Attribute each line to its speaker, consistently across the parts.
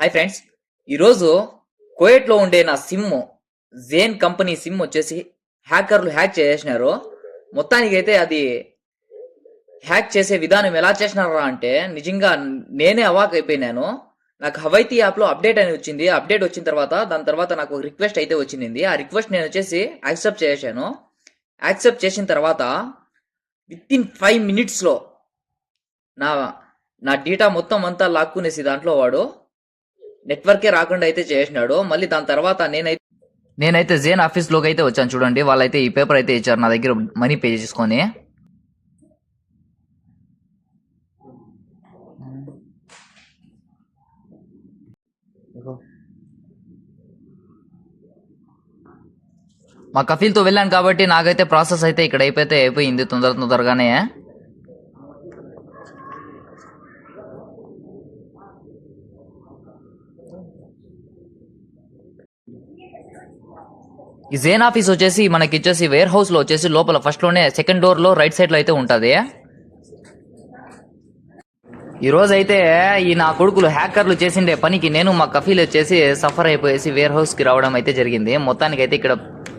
Speaker 1: Hi friends ఈరోజు కోయట్లో ఉండే నా సిమ్ జేన్ కంపెనీ సిమ్ వచ్చేసి హ్యాకర్లు హ్యాక్ చేసేసినారు. మొత్తానికైతే అది హ్యాక్ చేసే విధానం ఎలా చేసినారా అంటే నిజంగా నేనే అవాక్ అయిపోయినాను. నాకు హవైతీ యాప్లో అప్డేట్ అని వచ్చింది. అప్డేట్ వచ్చిన తర్వాత దాని తర్వాత నాకు ఒక రిక్వెస్ట్ అయితే వచ్చింది. ఆ రిక్వెస్ట్ నేను వచ్చేసి యాక్సెప్ట్ చేశాను. యాక్సెప్ట్ చేసిన తర్వాత విత్ ఇన్ ఫైవ్ మినిట్స్లో నా నా డేటా మొత్తం అంతా లాక్కునేసి దాంట్లో వాడు నెట్వర్కే రాకుండా అయితే చేసినాడు. మళ్ళీ దాని తర్వాత నేనైతే నేనైతే జేన్ ఆఫీస్లోకి అయితే వచ్చాను చూడండి. వాళ్ళైతే ఈ పేపర్ అయితే ఇచ్చారు నా దగ్గర మనీ పే చేసుకొని. మా కఫీల్తో వెళ్ళాను కాబట్టి నాకైతే ప్రాసెస్ అయితే ఇక్కడ అయిపోతే అయిపోయింది తొందర తొందరగానే. ఈ జేన్ ఆఫీస్ వచ్చేసి మనకి వచ్చేసి వేర్ హౌస్లో వచ్చేసి లోపల ఫస్ట్లోనే సెకండ్ డోర్లో రైట్ సైడ్లో అయితే ఉంటది. ఈ రోజు అయితే ఈ నా కొడుకులు హ్యాకర్లు చేసిండే పనికి నేను మా కఫీల్ వచ్చేసి సఫర్ అయిపోయేసి వేర్ హౌస్కి రావడం అయితే జరిగింది. మొత్తానికి అయితే ఇక్కడ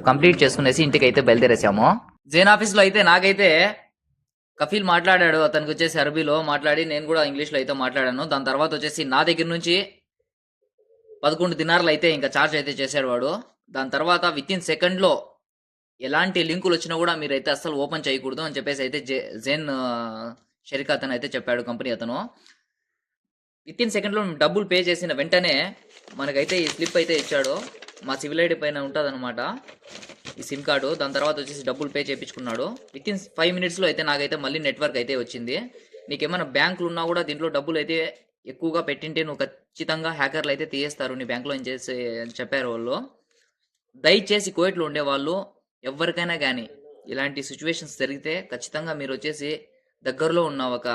Speaker 1: కంప్లీట్ చేసుకునేసి ఇంటికి అయితే బయలుదేరేసాము జైన్ ఆఫీస్లో అయితే నాకైతే కఫీల్ మాట్లాడాడు అతనికి వచ్చేసి అరబీలో మాట్లాడి నేను కూడా ఇంగ్లీష్లో అయితే మాట్లాడాను. దాని తర్వాత వచ్చేసి నా దగ్గర నుంచి పదకొండు దినార్లు అయితే ఇంకా చార్జ్ అయితే చేశాడు వాడు. దాని తర్వాత విత్ ఇన్ సెకండ్లో ఎలాంటి లింకులు వచ్చినా కూడా మీరైతే అస్సలు ఓపెన్ చేయకూడదు అని చెప్పేసి అయితే జే జెన్ షరిక్ అతను అయితే చెప్పాడు కంపెనీ అతను. విత్ ఇన్ సెకండ్లో డబ్బులు పే చేసిన వెంటనే మనకైతే ఈ స్లిప్ అయితే ఇచ్చాడు. మా సివిల్ ఐడి పైన ఉంటుంది ఈ సిమ్ కార్డు. దాని తర్వాత వచ్చేసి డబ్బులు పే చేయించుకున్నాడు విత్ ఇన్ ఫైవ్ మినిట్స్లో అయితే నాకైతే మళ్ళీ నెట్వర్క్ అయితే వచ్చింది. నీకు ఏమైనా బ్యాంకులు ఉన్నా కూడా దీంట్లో డబ్బులు అయితే ఎక్కువగా పెట్టింటే నువ్వు ఖచ్చితంగా హ్యాకర్లు అయితే తీయేస్తారు నీ బ్యాంక్లో ఏం చేసి అని చెప్పారు వాళ్ళు. దయచేసి కోవిడ్లో ఉండేవాళ్ళు ఎవరికైనా కానీ ఇలాంటి సిచ్యువేషన్స్ జరిగితే ఖచ్చితంగా మీరు వచ్చేసి దగ్గరలో ఉన్న ఒక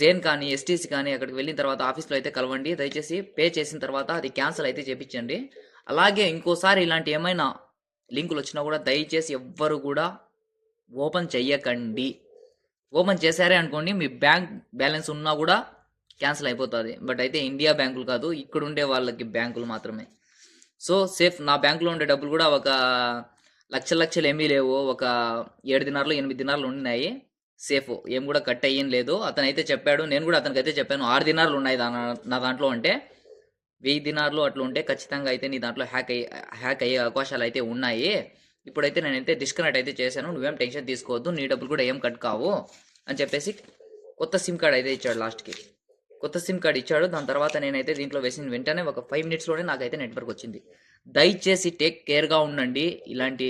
Speaker 1: జేన్ కానీ ఎస్టీసీ కానీ అక్కడికి వెళ్ళిన తర్వాత ఆఫీస్లో అయితే కలవండి. దయచేసి పే చేసిన తర్వాత అది క్యాన్సిల్ అయితే చేపించండి. అలాగే ఇంకోసారి ఇలాంటి ఏమైనా లింకులు వచ్చినా కూడా దయచేసి ఎవ్వరు కూడా ఓపెన్ చెయ్యకండి. ఓపెన్ చేశారే అనుకోండి మీ బ్యాంక్ బ్యాలెన్స్ ఉన్నా కూడా క్యాన్సిల్ అయిపోతుంది. బట్ అయితే ఇండియా బ్యాంకులు కాదు ఇక్కడ ఉండే వాళ్ళకి బ్యాంకులు మాత్రమే. సో సేఫ్ నా బ్యాంకులో ఉండే డబ్బులు కూడా ఒక లక్ష లక్షలు ఏమీ లేవు. ఒక ఏడు దినాలు ఎనిమిది దినార్లు ఉన్నాయి. సేఫ్. ఏం కూడా కట్ అయ్యేం లేదు. అతను అయితే చెప్పాడు నేను కూడా అతనికి అయితే చెప్పాను ఆరు దినాలు ఉన్నాయి నా దాంట్లో అంటే. వెయ్యి దినాలు అట్లా ఉంటే ఖచ్చితంగా అయితే నీ దాంట్లో హ్యాక్ అయ్యి హ్యాక్ అయ్యే అవకాశాలు అయితే ఉన్నాయి. ఇప్పుడైతే నేనైతే డిస్కనెక్ట్ అయితే చేశాను నువ్వేం టెన్షన్ తీసుకోవద్దు నీ డబ్బులు కూడా ఏం కట్ కావు అని చెప్పేసి కొత్త సిమ్ కార్డ్ అయితే ఇచ్చాడు లాస్ట్కి. కొత్త సిమ్ కార్డ్ ఇచ్చాడు. దాని తర్వాత నేనైతే దీంట్లో వేసిన వెంటనే ఒక ఫైవ్ మినిట్స్లోనే నాకైతే నెట్వర్క్ వచ్చింది. దయచేసి టేక్ కేర్గా ఉండండి. ఇలాంటి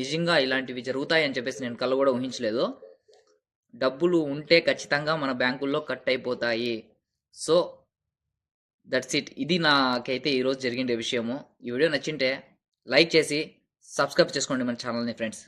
Speaker 1: నిజంగా ఇలాంటివి జరుగుతాయి అని చెప్పేసి నేను కళ్ళు కూడా ఊహించలేదు. డబ్బులు ఉంటే ఖచ్చితంగా మన బ్యాంకుల్లో కట్ అయిపోతాయి. So that's it. ఇది నాకైతే ఈరోజు జరిగిండే విషయము. ఈ వీడియో నచ్చింటే లైక్ చేసి సబ్స్క్రైబ్ చేసుకోండి మన ఛానల్ని ఫ్రెండ్స్.